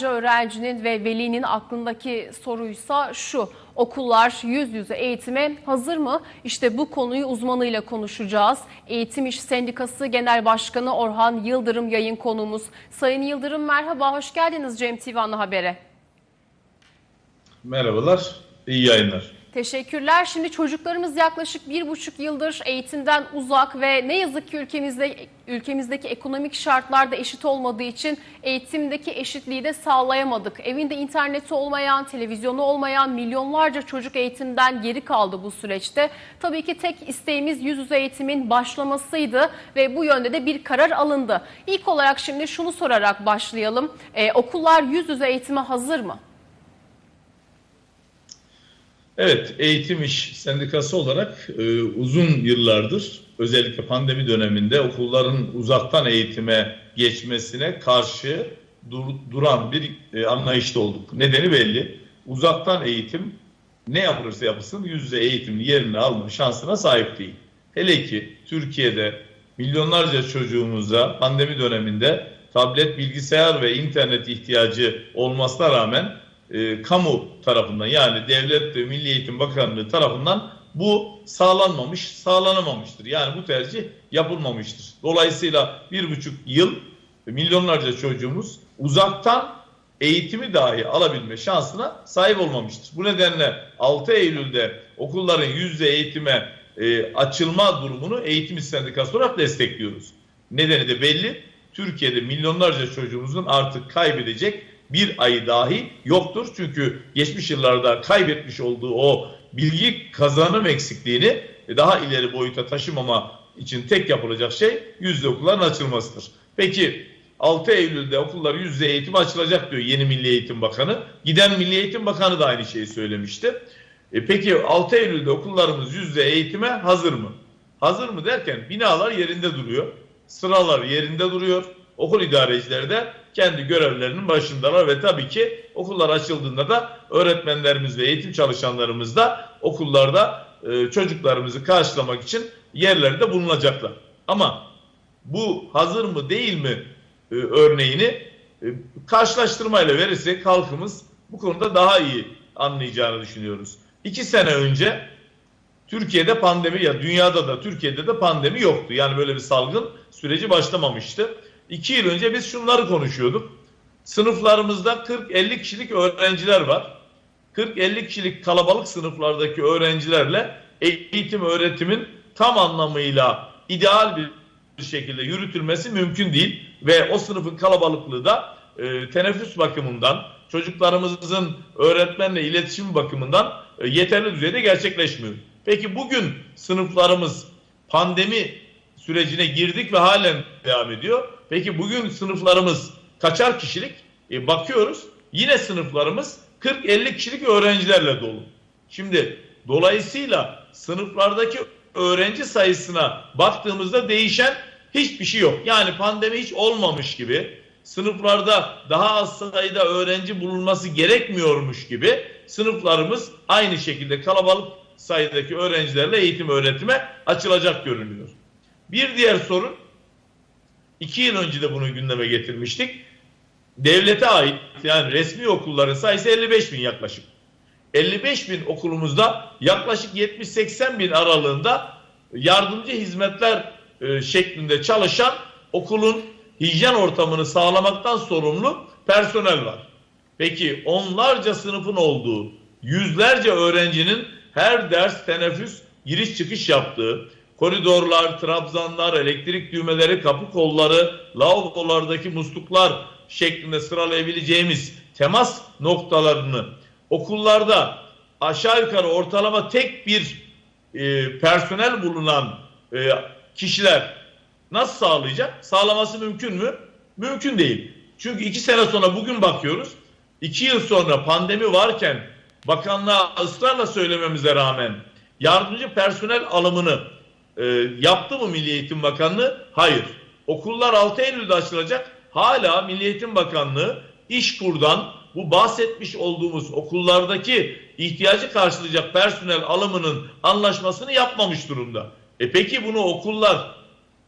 Milyonlarca öğrencinin ve velinin aklındaki soruysa şu. Okullar yüz yüze eğitime hazır mı? İşte bu konuyu uzmanıyla konuşacağız. Eğitim İş Sendikası Genel Başkanı Orhan Yıldırım yayın konuğumuz. Sayın Yıldırım merhaba, hoş geldiniz Cem TV Ana Haber'e. Merhabalar, iyi yayınlar. Teşekkürler. Şimdi çocuklarımız yaklaşık bir buçuk yıldır eğitimden uzak ve ne yazık ki ülkemizde ülkemizdeki ekonomik şartlar da eşit olmadığı için eğitimdeki eşitliği de sağlayamadık. Evinde interneti olmayan, televizyonu olmayan milyonlarca çocuk eğitimden geri kaldı bu süreçte. Tabii ki tek isteğimiz yüz yüze eğitimin başlamasıydı ve bu yönde de bir karar alındı. İlk olarak şimdi şunu sorarak başlayalım. Ee, okullar yüz yüze eğitime hazır mı? Evet, Eğitim İş Sendikası olarak e, uzun yıllardır özellikle pandemi döneminde okulların uzaktan eğitime geçmesine karşı dur, duran bir e, anlayışta olduk. Nedeni belli. Uzaktan eğitim ne yapılırsa yapılsın yüz yüze eğitimin yerini alma şansına sahip değil. Hele ki Türkiye'de milyonlarca çocuğumuza pandemi döneminde tablet, bilgisayar ve internet ihtiyacı olmasına rağmen e, kamu tarafından yani Devlet ve Milli Eğitim Bakanlığı tarafından bu sağlanmamış, sağlanamamıştır. Yani bu tercih yapılmamıştır. Dolayısıyla bir buçuk yıl milyonlarca çocuğumuz uzaktan eğitimi dahi alabilme şansına sahip olmamıştır. Bu nedenle 6 Eylül'de okulların yüz yüze eğitime e, açılma durumunu eğitim sendikası olarak destekliyoruz. Nedeni de belli. Türkiye'de milyonlarca çocuğumuzun artık kaybedecek bir ayı dahi yoktur. Çünkü geçmiş yıllarda kaybetmiş olduğu o bilgi kazanım eksikliğini daha ileri boyuta taşımama için tek yapılacak şey yüzde okulların açılmasıdır. Peki 6 Eylül'de okullar yüzde eğitim açılacak diyor yeni Milli Eğitim Bakanı. Giden Milli Eğitim Bakanı da aynı şeyi söylemişti. E peki 6 Eylül'de okullarımız yüzde eğitime hazır mı? Hazır mı derken binalar yerinde duruyor. Sıralar yerinde duruyor. Okul idarecileri de kendi görevlerinin başındalar ve tabii ki okullar açıldığında da öğretmenlerimiz ve eğitim çalışanlarımız da okullarda e, çocuklarımızı karşılamak için yerlerde bulunacaklar. Ama bu hazır mı değil mi e, örneğini e, karşılaştırmayla verirsek halkımız bu konuda daha iyi anlayacağını düşünüyoruz. İki sene önce Türkiye'de pandemi ya dünyada da Türkiye'de de pandemi yoktu. Yani böyle bir salgın süreci başlamamıştı. İki yıl önce biz şunları konuşuyorduk. Sınıflarımızda 40-50 kişilik öğrenciler var. 40-50 kişilik kalabalık sınıflardaki öğrencilerle eğitim öğretimin tam anlamıyla ideal bir şekilde yürütülmesi mümkün değil. Ve o sınıfın kalabalıklığı da e, teneffüs bakımından, çocuklarımızın öğretmenle iletişim bakımından e, yeterli düzeyde gerçekleşmiyor. Peki bugün sınıflarımız pandemi sürecine girdik ve halen devam ediyor. Peki bugün sınıflarımız kaçar kişilik? E, bakıyoruz yine sınıflarımız 40-50 kişilik öğrencilerle dolu. Şimdi dolayısıyla sınıflardaki öğrenci sayısına baktığımızda değişen hiçbir şey yok. Yani pandemi hiç olmamış gibi sınıflarda daha az sayıda öğrenci bulunması gerekmiyormuş gibi sınıflarımız aynı şekilde kalabalık sayıdaki öğrencilerle eğitim öğretime açılacak görünüyor. Bir diğer sorun iki yıl önce de bunu gündeme getirmiştik. Devlete ait yani resmi okulların sayısı 55 bin yaklaşık. 55 bin okulumuzda yaklaşık 70-80 bin aralığında yardımcı hizmetler e, şeklinde çalışan okulun hijyen ortamını sağlamaktan sorumlu personel var. Peki onlarca sınıfın olduğu, yüzlerce öğrencinin her ders teneffüs giriş çıkış yaptığı, koridorlar, trabzanlar, elektrik düğmeleri, kapı kolları, lavabolardaki musluklar şeklinde sıralayabileceğimiz temas noktalarını okullarda aşağı yukarı ortalama tek bir e, personel bulunan e, kişiler nasıl sağlayacak? Sağlaması mümkün mü? Mümkün değil. Çünkü iki sene sonra bugün bakıyoruz. iki yıl sonra pandemi varken bakanlığa ısrarla söylememize rağmen yardımcı personel alımını e, yaptı mı Milli Eğitim Bakanlığı? Hayır. Okullar 6 Eylül'de açılacak. Hala Milli Eğitim Bakanlığı İşkur'dan bu bahsetmiş olduğumuz okullardaki ihtiyacı karşılayacak personel alımının anlaşmasını yapmamış durumda. E peki bunu okullar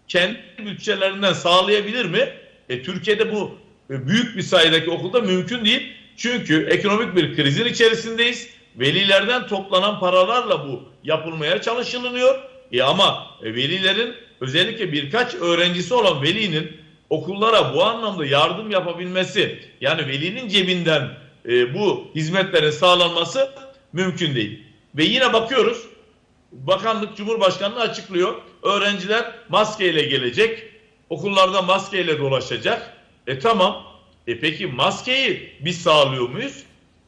kendi bütçelerinden sağlayabilir mi? E Türkiye'de bu e, büyük bir sayıdaki okulda mümkün değil. Çünkü ekonomik bir krizin içerisindeyiz. Velilerden toplanan paralarla bu yapılmaya çalışılıyor. E ama e, velilerin özellikle birkaç öğrencisi olan velinin okullara bu anlamda yardım yapabilmesi yani velinin cebinden e, bu hizmetlerin sağlanması mümkün değil. Ve yine bakıyoruz bakanlık Cumhurbaşkanlığı açıklıyor. Öğrenciler maskeyle gelecek. Okullarda maskeyle dolaşacak. E tamam. E peki maskeyi biz sağlıyor muyuz?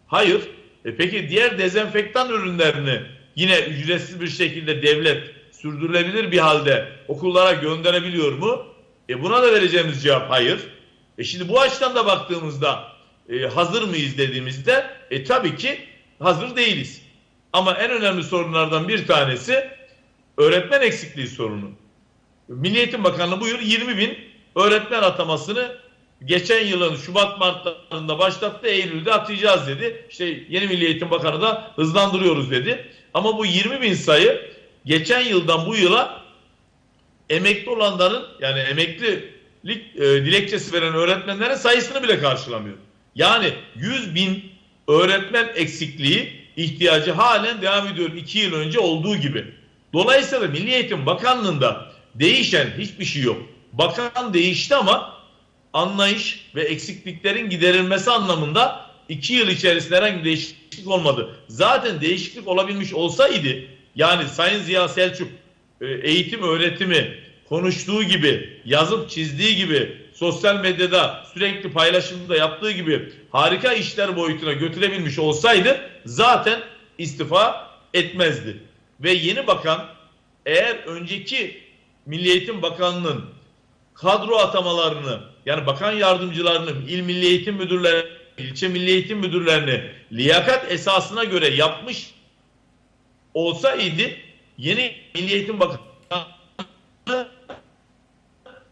Hayır. E peki diğer dezenfektan ürünlerini yine ücretsiz bir şekilde devlet sürdürülebilir bir halde okullara gönderebiliyor mu? E buna da vereceğimiz cevap hayır. E şimdi bu açıdan da baktığımızda e, hazır mıyız dediğimizde e tabii ki hazır değiliz. Ama en önemli sorunlardan bir tanesi öğretmen eksikliği sorunu. Milli Eğitim Bakanlığı bu yıl 20 bin öğretmen atamasını geçen yılın Şubat Mart'larında başlattı. Eylül'de atacağız dedi. İşte yeni Milli Eğitim Bakanı da hızlandırıyoruz dedi. Ama bu 20 bin sayı geçen yıldan bu yıla emekli olanların yani emeklilik e, dilekçesi veren öğretmenlerin sayısını bile karşılamıyor. Yani 100 bin öğretmen eksikliği ihtiyacı halen devam ediyor 2 yıl önce olduğu gibi. Dolayısıyla Milli Eğitim Bakanlığı'nda değişen hiçbir şey yok. Bakan değişti ama anlayış ve eksikliklerin giderilmesi anlamında 2 yıl içerisinde herhangi bir değişiklik olmadı. Zaten değişiklik olabilmiş olsaydı yani Sayın Ziya Selçuk e, eğitim öğretimi konuştuğu gibi, yazıp çizdiği gibi, sosyal medyada sürekli paylaşımda yaptığı gibi harika işler boyutuna götürebilmiş olsaydı zaten istifa etmezdi. Ve yeni bakan eğer önceki Milli Eğitim Bakanlığı'nın kadro atamalarını yani bakan yardımcılarının il milli eğitim müdürleri, ilçe milli eğitim müdürlerini liyakat esasına göre yapmış olsaydı yeni Milli Eğitim Bakanlığı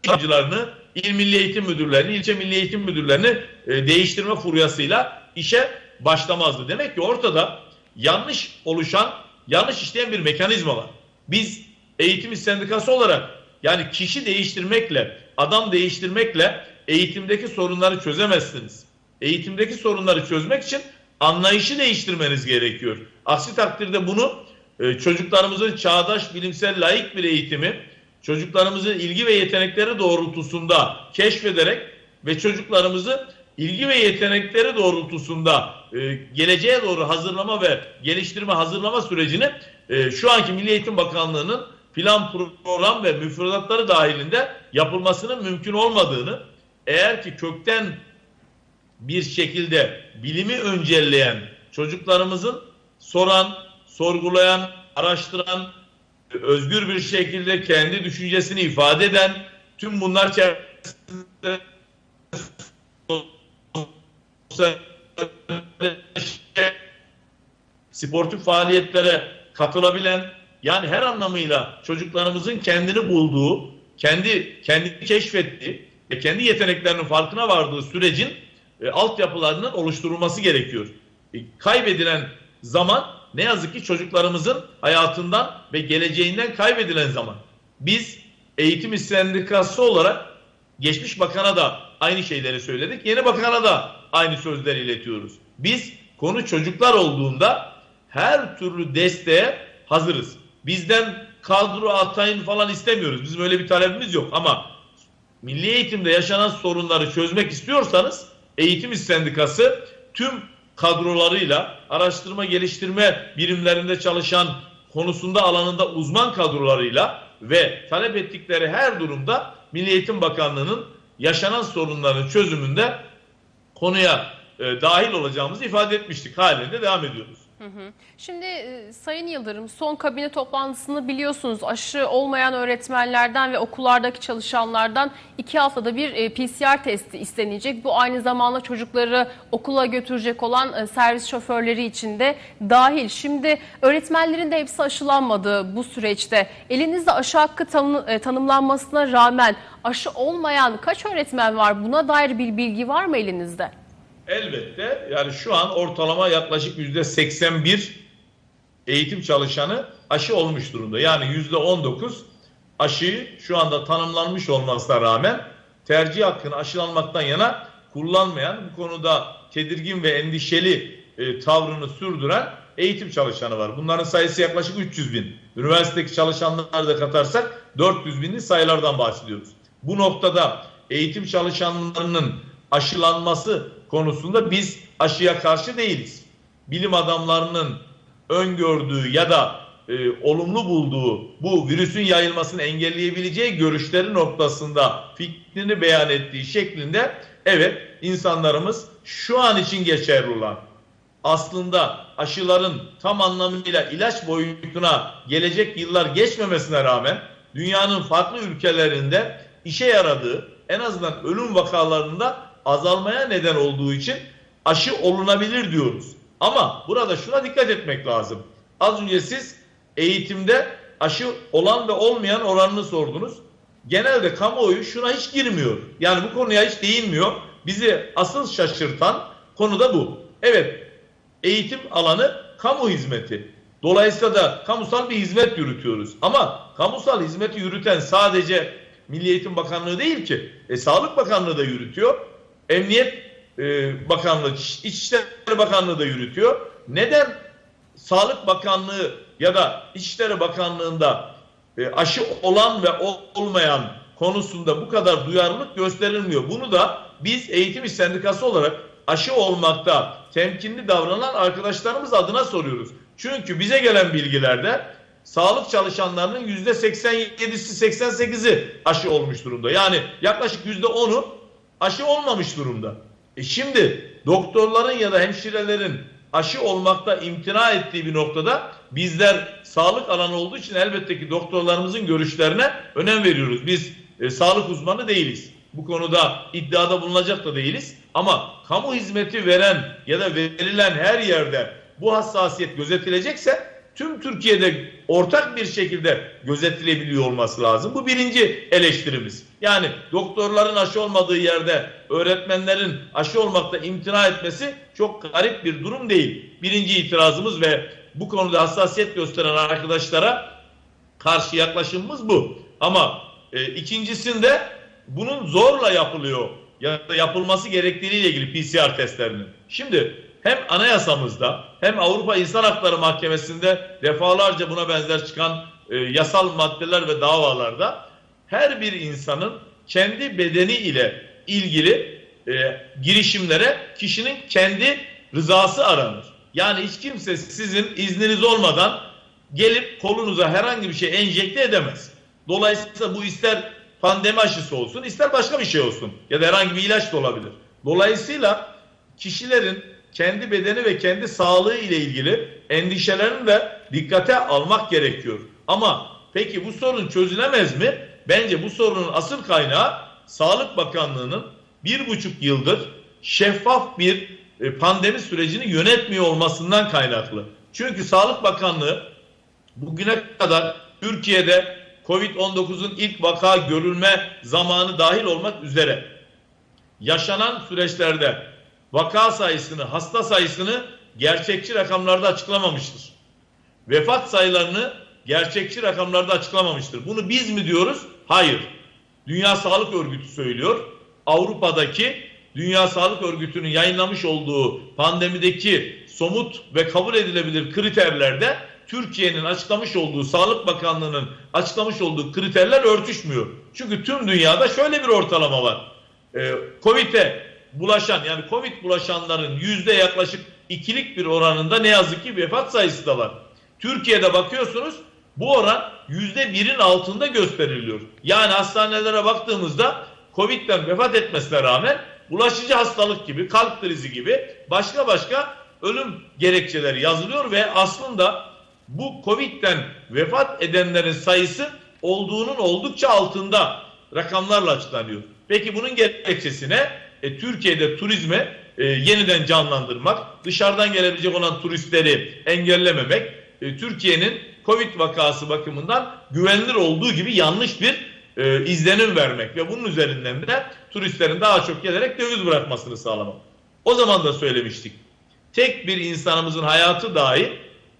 yardımcılarını, il milli eğitim müdürlerini, ilçe milli eğitim müdürlerini e, değiştirme furyasıyla işe başlamazdı. Demek ki ortada yanlış oluşan, yanlış işleyen bir mekanizma var. Biz eğitim sendikası olarak yani kişi değiştirmekle, adam değiştirmekle eğitimdeki sorunları çözemezsiniz. Eğitimdeki sorunları çözmek için anlayışı değiştirmeniz gerekiyor. Aksi takdirde bunu e, çocuklarımızın çağdaş, bilimsel, layık bir eğitimi, çocuklarımızın ilgi ve yetenekleri doğrultusunda keşfederek ve çocuklarımızı ilgi ve yetenekleri doğrultusunda e, geleceğe doğru hazırlama ve geliştirme hazırlama sürecini e, şu anki Milli Eğitim Bakanlığı'nın plan program ve müfredatları dahilinde yapılmasının mümkün olmadığını eğer ki kökten bir şekilde bilimi öncelleyen çocuklarımızın soran, sorgulayan, araştıran, özgür bir şekilde kendi düşüncesini ifade eden tüm bunlar içerisinde sportif faaliyetlere katılabilen yani her anlamıyla çocuklarımızın kendini bulduğu, kendi kendini keşfettiği ve kendi yeteneklerinin farkına vardığı sürecin e, altyapılarının oluşturulması gerekiyor. E, kaybedilen zaman ne yazık ki çocuklarımızın hayatından ve geleceğinden kaybedilen zaman. Biz eğitim sendikası olarak geçmiş bakana da aynı şeyleri söyledik. Yeni bakana da aynı sözleri iletiyoruz. Biz konu çocuklar olduğunda her türlü desteğe hazırız. Bizden kadro atayın falan istemiyoruz. Bizim öyle bir talebimiz yok ama milli eğitimde yaşanan sorunları çözmek istiyorsanız eğitim sendikası tüm kadrolarıyla araştırma geliştirme birimlerinde çalışan konusunda alanında uzman kadrolarıyla ve talep ettikleri her durumda Milli Eğitim Bakanlığı'nın yaşanan sorunların çözümünde konuya e, dahil olacağımızı ifade etmiştik. Halinde devam ediyoruz. Şimdi e, Sayın Yıldırım son kabine toplantısını biliyorsunuz aşı olmayan öğretmenlerden ve okullardaki çalışanlardan iki haftada bir e, PCR testi istenecek. Bu aynı zamanda çocukları okula götürecek olan e, servis şoförleri için de dahil. Şimdi öğretmenlerin de hepsi aşılanmadı bu süreçte. Elinizde aşı hakkı tanı- tanımlanmasına rağmen aşı olmayan kaç öğretmen var? Buna dair bir bilgi var mı elinizde? Elbette yani şu an ortalama yaklaşık yüzde 81 eğitim çalışanı aşı olmuş durumda. Yani yüzde 19 aşıyı şu anda tanımlanmış olmasına rağmen tercih hakkını aşılanmaktan yana kullanmayan, bu konuda tedirgin ve endişeli e, tavrını sürdüren eğitim çalışanı var. Bunların sayısı yaklaşık 300 bin. Üniversitedeki çalışanları da katarsak 400 binli sayılardan bahsediyoruz. Bu noktada eğitim çalışanlarının aşılanması konusunda biz aşıya karşı değiliz. Bilim adamlarının öngördüğü ya da e, olumlu bulduğu bu virüsün yayılmasını engelleyebileceği görüşleri noktasında fikrini beyan ettiği şeklinde evet insanlarımız şu an için geçerli olan aslında aşıların tam anlamıyla ilaç boyutuna gelecek yıllar geçmemesine rağmen dünyanın farklı ülkelerinde işe yaradığı en azından ölüm vakalarında azalmaya neden olduğu için aşı olunabilir diyoruz. Ama burada şuna dikkat etmek lazım. Az önce siz eğitimde aşı olan ve olmayan oranını sordunuz. Genelde kamuoyu şuna hiç girmiyor. Yani bu konuya hiç değinmiyor. Bizi asıl şaşırtan konu da bu. Evet eğitim alanı kamu hizmeti. Dolayısıyla da kamusal bir hizmet yürütüyoruz. Ama kamusal hizmeti yürüten sadece Milli Eğitim Bakanlığı değil ki. E, Sağlık Bakanlığı da yürütüyor. Emniyet e, Bakanlığı, İçişleri Bakanlığı da yürütüyor. Neden Sağlık Bakanlığı ya da İçişleri Bakanlığı'nda e, aşı olan ve olmayan konusunda bu kadar duyarlılık gösterilmiyor. Bunu da biz eğitim iş sendikası olarak aşı olmakta temkinli davranan arkadaşlarımız adına soruyoruz. Çünkü bize gelen bilgilerde sağlık çalışanlarının yüzde 87'si 88'i aşı olmuş durumda. Yani yaklaşık yüzde 10'u aşı olmamış durumda. E şimdi doktorların ya da hemşirelerin aşı olmakta imtina ettiği bir noktada bizler sağlık alanı olduğu için elbette ki doktorlarımızın görüşlerine önem veriyoruz. Biz e, sağlık uzmanı değiliz. Bu konuda iddiada bulunacak da değiliz. Ama kamu hizmeti veren ya da verilen her yerde bu hassasiyet gözetilecekse tüm Türkiye'de ortak bir şekilde gözetilebiliyor olması lazım. Bu birinci eleştirimiz. Yani doktorların aşı olmadığı yerde öğretmenlerin aşı olmakta imtina etmesi çok garip bir durum değil. Birinci itirazımız ve bu konuda hassasiyet gösteren arkadaşlara karşı yaklaşımımız bu. Ama e, ikincisinde bunun zorla yapılıyor ya da yapılması gerektiğiyle ilgili PCR testlerinin. Şimdi hem anayasamızda hem Avrupa İnsan Hakları Mahkemesi'nde defalarca buna benzer çıkan e, yasal maddeler ve davalarda her bir insanın kendi bedeni ile ilgili e, girişimlere kişinin kendi rızası aranır. Yani hiç kimse sizin izniniz olmadan gelip kolunuza herhangi bir şey enjekte edemez. Dolayısıyla bu ister pandemi aşısı olsun ister başka bir şey olsun ya da herhangi bir ilaç da olabilir. Dolayısıyla kişilerin kendi bedeni ve kendi sağlığı ile ilgili endişelerini de dikkate almak gerekiyor. Ama peki bu sorun çözülemez mi? Bence bu sorunun asıl kaynağı Sağlık Bakanlığı'nın bir buçuk yıldır şeffaf bir e, pandemi sürecini yönetmiyor olmasından kaynaklı. Çünkü Sağlık Bakanlığı bugüne kadar Türkiye'de Covid-19'un ilk vaka görülme zamanı dahil olmak üzere yaşanan süreçlerde vaka sayısını, hasta sayısını gerçekçi rakamlarda açıklamamıştır. Vefat sayılarını gerçekçi rakamlarda açıklamamıştır. Bunu biz mi diyoruz? Hayır. Dünya Sağlık Örgütü söylüyor. Avrupa'daki Dünya Sağlık Örgütü'nün yayınlamış olduğu pandemideki somut ve kabul edilebilir kriterlerde Türkiye'nin açıklamış olduğu Sağlık Bakanlığı'nın açıklamış olduğu kriterler örtüşmüyor. Çünkü tüm dünyada şöyle bir ortalama var. Ee, Covid'e bulaşan yani Covid bulaşanların yüzde yaklaşık ikilik bir oranında ne yazık ki vefat sayısı da var. Türkiye'de bakıyorsunuz bu oran yüzde birin altında gösteriliyor. Yani hastanelere baktığımızda Covid'den vefat etmesine rağmen bulaşıcı hastalık gibi, kalp krizi gibi başka başka ölüm gerekçeleri yazılıyor ve aslında bu Covid'den vefat edenlerin sayısı olduğunun oldukça altında rakamlarla açıklanıyor. Peki bunun gerekçesine e, Türkiye'de turizme e, yeniden canlandırmak, dışarıdan gelebilecek olan turistleri engellememek, e, Türkiye'nin Covid vakası bakımından güvenilir olduğu gibi yanlış bir e, izlenim vermek ve bunun üzerinden de turistlerin daha çok gelerek döviz bırakmasını sağlamak. O zaman da söylemiştik. Tek bir insanımızın hayatı dahi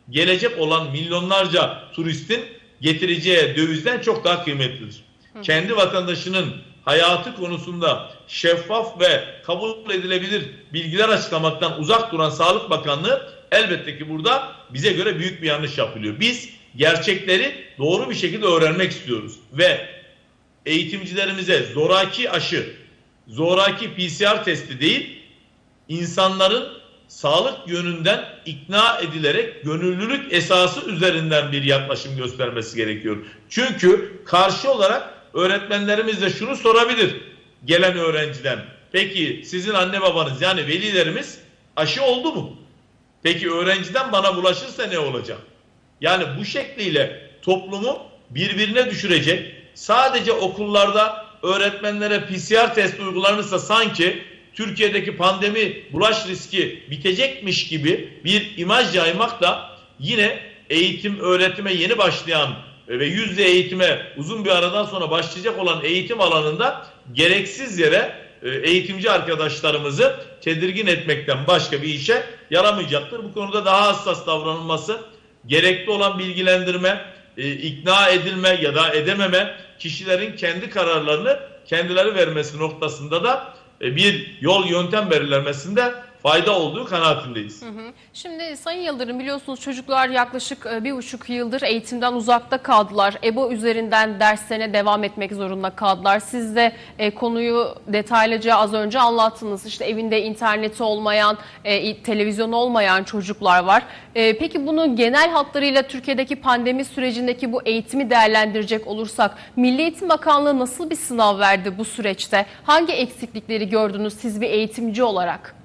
gelecek olan milyonlarca turistin getireceği dövizden çok daha kıymetlidir. Hı. Kendi vatandaşının hayatı konusunda şeffaf ve kabul edilebilir bilgiler açıklamaktan uzak duran Sağlık Bakanlığı elbette ki burada bize göre büyük bir yanlış yapılıyor. Biz gerçekleri doğru bir şekilde öğrenmek istiyoruz ve eğitimcilerimize zoraki aşı, zoraki PCR testi değil, insanların sağlık yönünden ikna edilerek gönüllülük esası üzerinden bir yaklaşım göstermesi gerekiyor. Çünkü karşı olarak öğretmenlerimiz de şunu sorabilir gelen öğrenciden. Peki sizin anne babanız yani velilerimiz aşı oldu mu? Peki öğrenciden bana bulaşırsa ne olacak? Yani bu şekliyle toplumu birbirine düşürecek. Sadece okullarda öğretmenlere PCR testi uygulanırsa sanki Türkiye'deki pandemi bulaş riski bitecekmiş gibi bir imaj yaymak da yine eğitim öğretime yeni başlayan ve yüzde eğitime uzun bir aradan sonra başlayacak olan eğitim alanında gereksiz yere e, eğitimci arkadaşlarımızı tedirgin etmekten başka bir işe yaramayacaktır. Bu konuda daha hassas davranılması, gerekli olan bilgilendirme, e, ikna edilme ya da edememe, kişilerin kendi kararlarını kendileri vermesi noktasında da e, bir yol yöntem belirlenmesinde fayda olduğu kanaatindeyiz. Şimdi Sayın Yıldırım biliyorsunuz çocuklar yaklaşık e, bir buçuk yıldır eğitimden uzakta kaldılar. EBO üzerinden derslerine devam etmek zorunda kaldılar. Siz de e, konuyu detaylıca az önce anlattınız. İşte evinde interneti olmayan, e, televizyonu olmayan çocuklar var. E, peki bunu genel hatlarıyla Türkiye'deki pandemi sürecindeki bu eğitimi değerlendirecek olursak Milli Eğitim Bakanlığı nasıl bir sınav verdi bu süreçte? Hangi eksiklikleri gördünüz siz bir eğitimci olarak?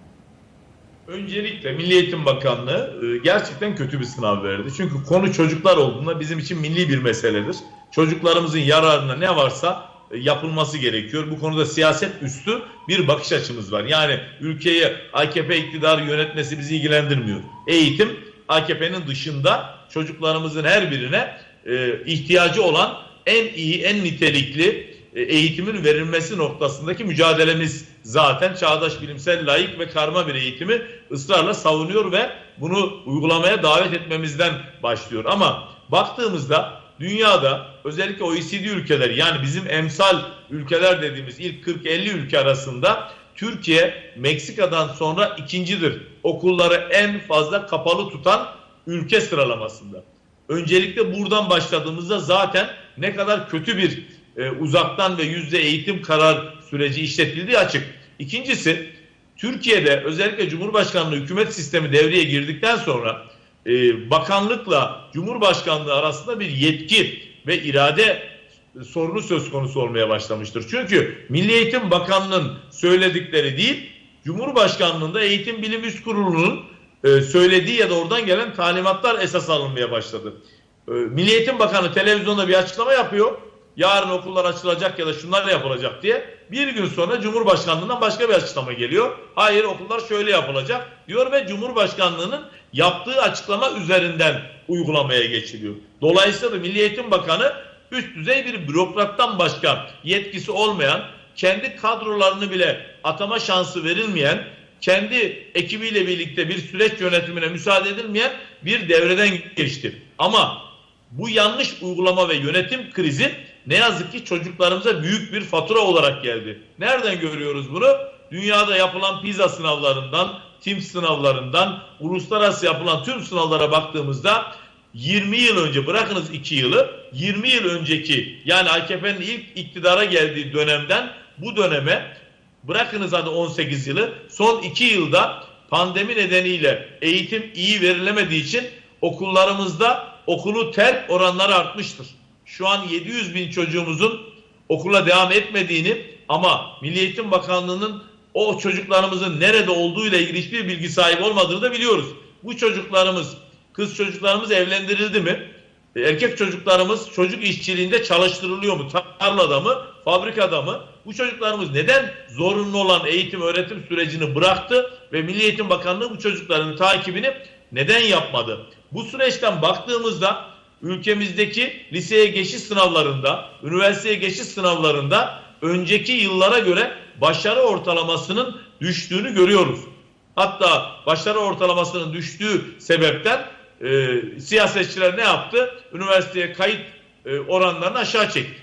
Öncelikle Milli Eğitim Bakanlığı e, gerçekten kötü bir sınav verdi. Çünkü konu çocuklar olduğunda bizim için milli bir meseledir. Çocuklarımızın yararına ne varsa e, yapılması gerekiyor. Bu konuda siyaset üstü bir bakış açımız var. Yani ülkeyi AKP iktidarı yönetmesi bizi ilgilendirmiyor. Eğitim AKP'nin dışında çocuklarımızın her birine e, ihtiyacı olan en iyi, en nitelikli eğitimin verilmesi noktasındaki mücadelemiz zaten çağdaş bilimsel layık ve karma bir eğitimi ısrarla savunuyor ve bunu uygulamaya davet etmemizden başlıyor. Ama baktığımızda dünyada özellikle OECD ülkeleri yani bizim emsal ülkeler dediğimiz ilk 40-50 ülke arasında Türkiye Meksika'dan sonra ikincidir. Okulları en fazla kapalı tutan ülke sıralamasında. Öncelikle buradan başladığımızda zaten ne kadar kötü bir e, uzaktan ve yüzde eğitim karar süreci işletildiği açık. İkincisi Türkiye'de özellikle Cumhurbaşkanlığı hükümet sistemi devreye girdikten sonra e, bakanlıkla Cumhurbaşkanlığı arasında bir yetki ve irade sorunu söz konusu olmaya başlamıştır. Çünkü Milli Eğitim Bakanlığı'nın söyledikleri değil, Cumhurbaşkanlığında Eğitim Bilim Üst Kurulu'nun e, söylediği ya da oradan gelen talimatlar esas alınmaya başladı. E, Milli Eğitim Bakanı televizyonda bir açıklama yapıyor yarın okullar açılacak ya da şunlar yapılacak diye bir gün sonra Cumhurbaşkanlığından başka bir açıklama geliyor. Hayır okullar şöyle yapılacak diyor ve Cumhurbaşkanlığının yaptığı açıklama üzerinden uygulamaya geçiliyor. Dolayısıyla Milli Eğitim Bakanı üst düzey bir bürokrattan başka yetkisi olmayan, kendi kadrolarını bile atama şansı verilmeyen, kendi ekibiyle birlikte bir süreç yönetimine müsaade edilmeyen bir devreden geçti. Ama bu yanlış uygulama ve yönetim krizi ne yazık ki çocuklarımıza büyük bir fatura olarak geldi. Nereden görüyoruz bunu? Dünyada yapılan PISA sınavlarından, TIMSS sınavlarından, uluslararası yapılan tüm sınavlara baktığımızda 20 yıl önce bırakınız 2 yılı 20 yıl önceki yani AKP'nin ilk iktidara geldiği dönemden bu döneme bırakınız hadi 18 yılı son 2 yılda pandemi nedeniyle eğitim iyi verilemediği için okullarımızda okulu terk oranları artmıştır şu an 700 bin çocuğumuzun okula devam etmediğini ama Milli Eğitim Bakanlığı'nın o çocuklarımızın nerede olduğu ile ilgili hiçbir bilgi sahibi olmadığını da biliyoruz. Bu çocuklarımız, kız çocuklarımız evlendirildi mi? E, erkek çocuklarımız çocuk işçiliğinde çalıştırılıyor mu? Tarlada mı? Fabrikada mı? Bu çocuklarımız neden zorunlu olan eğitim öğretim sürecini bıraktı ve Milli Eğitim Bakanlığı bu çocukların takibini neden yapmadı? Bu süreçten baktığımızda ülkemizdeki liseye geçiş sınavlarında, üniversiteye geçiş sınavlarında önceki yıllara göre başarı ortalamasının düştüğünü görüyoruz. Hatta başarı ortalamasının düştüğü sebepten e, siyasetçiler ne yaptı? Üniversiteye kayıt e, oranlarını aşağı çekti.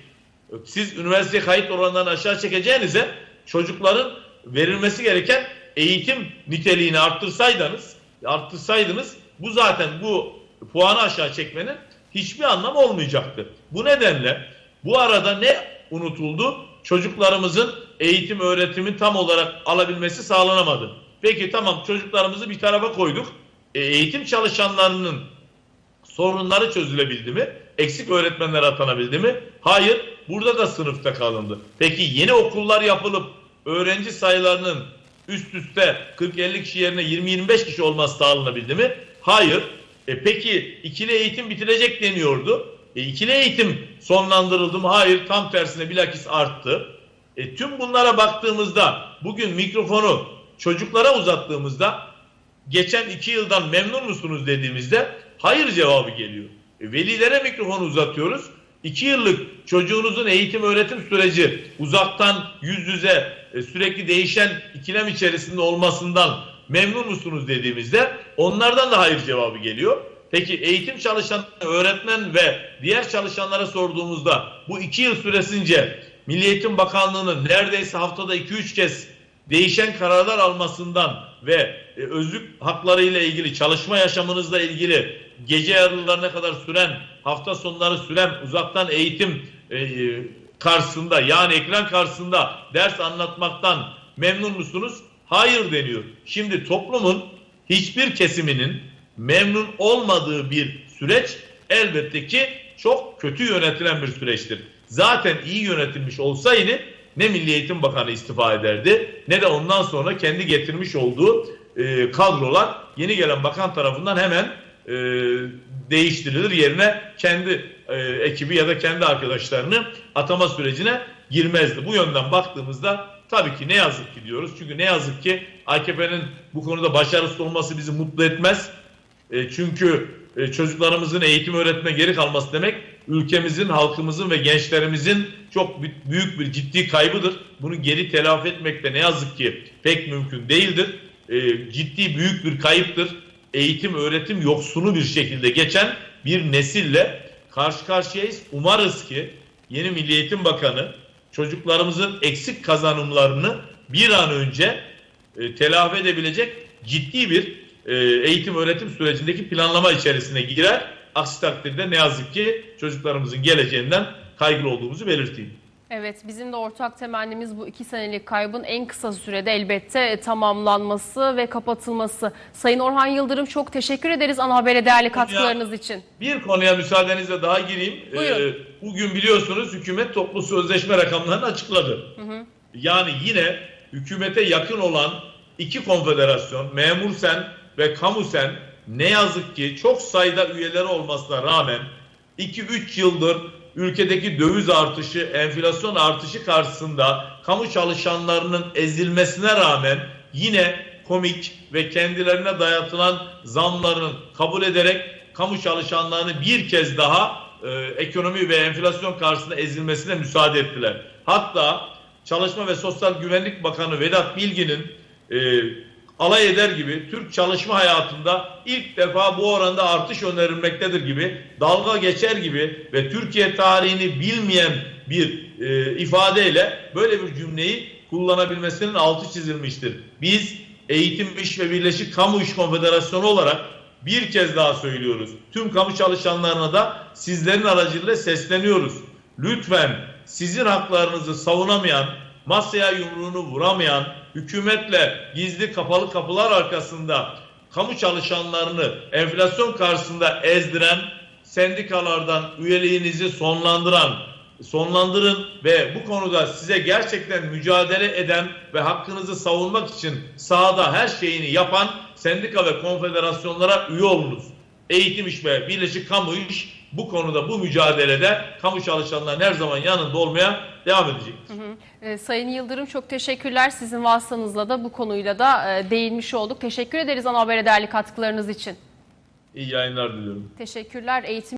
Siz üniversiteye kayıt oranlarını aşağı çekeceğinize çocukların verilmesi gereken eğitim niteliğini arttırsaydınız, arttırsaydınız bu zaten bu puanı aşağı çekmenin hiçbir anlamı olmayacaktı. Bu nedenle bu arada ne unutuldu? Çocuklarımızın eğitim öğretimi tam olarak alabilmesi sağlanamadı. Peki tamam çocuklarımızı bir tarafa koyduk. E, eğitim çalışanlarının sorunları çözülebildi mi? Eksik öğretmenler atanabildi mi? Hayır. Burada da sınıfta kalındı. Peki yeni okullar yapılıp öğrenci sayılarının üst üste 40-50 kişi yerine 20-25 kişi olması sağlanabildi mi? Hayır. E peki ikili eğitim bitirecek deniyordu. E ikili eğitim sonlandırıldı mı? Hayır. Tam tersine bilakis arttı. E tüm bunlara baktığımızda bugün mikrofonu çocuklara uzattığımızda geçen iki yıldan memnun musunuz dediğimizde hayır cevabı geliyor. E, velilere mikrofonu uzatıyoruz. İki yıllık çocuğunuzun eğitim öğretim süreci uzaktan yüz yüze e, sürekli değişen ikilem içerisinde olmasından memnun musunuz dediğimizde onlardan da hayır cevabı geliyor. Peki eğitim çalışan öğretmen ve diğer çalışanlara sorduğumuzda bu iki yıl süresince Milli Eğitim Bakanlığı'nın neredeyse haftada 2-3 kez değişen kararlar almasından ve e, özlük hakları ile ilgili çalışma yaşamınızla ilgili gece yarılarına kadar süren hafta sonları süren uzaktan eğitim e, karşısında yani ekran karşısında ders anlatmaktan memnun musunuz? Hayır deniyor. Şimdi toplumun hiçbir kesiminin memnun olmadığı bir süreç elbette ki çok kötü yönetilen bir süreçtir. Zaten iyi yönetilmiş olsaydı ne Milli Eğitim Bakanı istifa ederdi ne de ondan sonra kendi getirmiş olduğu e, kadrolar yeni gelen bakan tarafından hemen e, değiştirilir. Yerine kendi e, ekibi ya da kendi arkadaşlarını atama sürecine girmezdi. Bu yönden baktığımızda tabii ki ne yazık ki diyoruz. Çünkü ne yazık ki AKP'nin bu konuda başarısız olması bizi mutlu etmez. E, çünkü e, çocuklarımızın eğitim öğretime geri kalması demek ülkemizin, halkımızın ve gençlerimizin çok büyük bir ciddi kaybıdır. Bunu geri telafi etmek de ne yazık ki pek mümkün değildir. E, ciddi büyük bir kayıptır. Eğitim öğretim yoksunu bir şekilde geçen bir nesille karşı karşıyayız. Umarız ki yeni Milli Eğitim Bakanı çocuklarımızın eksik kazanımlarını bir an önce e, telafi edebilecek ciddi bir e, eğitim öğretim sürecindeki planlama içerisine girer. Aksi takdirde ne yazık ki çocuklarımızın geleceğinden kaygılı olduğumuzu belirteyim. Evet bizim de ortak temennimiz bu iki senelik kaybın en kısa sürede elbette tamamlanması ve kapatılması. Sayın Orhan Yıldırım çok teşekkür ederiz ana habere değerli katkılarınız için. Bir konuya müsaadenizle daha gireyim. Buyurun. Ee, bugün biliyorsunuz hükümet toplu sözleşme rakamlarını açıkladı. Hı hı. Yani yine hükümete yakın olan iki konfederasyon, Memur Sen ve Kamu Sen ne yazık ki çok sayıda üyeleri olmasına rağmen 2-3 yıldır ülkedeki döviz artışı, enflasyon artışı karşısında kamu çalışanlarının ezilmesine rağmen yine komik ve kendilerine dayatılan zamların kabul ederek kamu çalışanlarını bir kez daha e, ekonomi ve enflasyon karşısında ezilmesine müsaade ettiler. Hatta Çalışma ve Sosyal Güvenlik Bakanı Vedat Bilgin'in e, alay eder gibi Türk çalışma hayatında ilk defa bu oranda artış önerilmektedir gibi dalga geçer gibi ve Türkiye tarihini bilmeyen bir e, ifadeyle böyle bir cümleyi kullanabilmesinin altı çizilmiştir. Biz Eğitim İş ve Birleşik Kamu İş Konfederasyonu olarak bir kez daha söylüyoruz. Tüm kamu çalışanlarına da sizlerin aracılığıyla sesleniyoruz. Lütfen sizin haklarınızı savunamayan, masaya yumruğunu vuramayan, hükümetle gizli kapalı kapılar arkasında kamu çalışanlarını enflasyon karşısında ezdiren, sendikalardan üyeliğinizi sonlandıran, sonlandırın ve bu konuda size gerçekten mücadele eden ve hakkınızı savunmak için sahada her şeyini yapan sendika ve konfederasyonlara üye olunuz. Eğitim İş ve Birleşik Kamu İş bu konuda bu mücadelede kamu çalışanların her zaman yanında olmaya devam edecektir. Ee, Sayın Yıldırım çok teşekkürler. Sizin vasıtanızla da bu konuyla da e, değinmiş olduk. Teşekkür ederiz ana habere değerli katkılarınız için. İyi yayınlar diliyorum. Teşekkürler. Eğitim